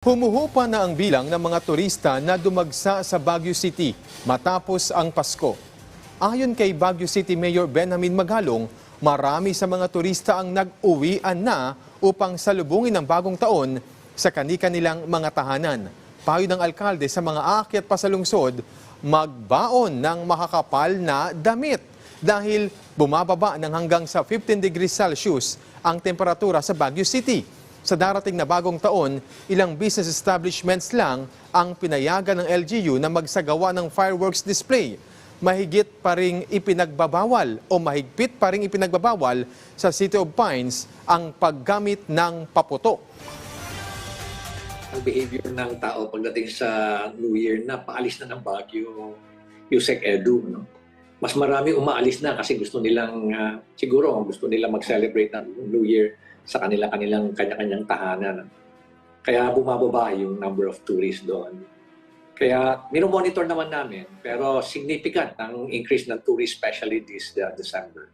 Humuhupa na ang bilang ng mga turista na dumagsa sa Baguio City matapos ang Pasko. Ayon kay Baguio City Mayor Benjamin Magalong, marami sa mga turista ang nag-uwian na upang salubungin ang bagong taon sa kani-kanilang mga tahanan. Payo ng alkalde sa mga aakyat pa sa lungsod, magbaon ng makakapal na damit dahil bumababa ng hanggang sa 15 degrees Celsius ang temperatura sa Baguio City. Sa darating na bagong taon, ilang business establishments lang ang pinayagan ng LGU na magsagawa ng fireworks display. Mahigit pa ring ipinagbabawal o mahigpit pa ring ipinagbabawal sa City of Pines ang paggamit ng paputok. ang behavior ng tao pagdating sa New Year na paalis na ng Baguio, Yusek Edu. No? Mas marami umaalis na kasi gusto nilang, ah, siguro gusto nilang mag-celebrate ng New Year sa kanila-kanilang kanya-kanyang tahanan. Kaya bumababa yung number of tourists doon. Kaya monitor naman namin, pero significant ang increase ng tourists especially this uh, December.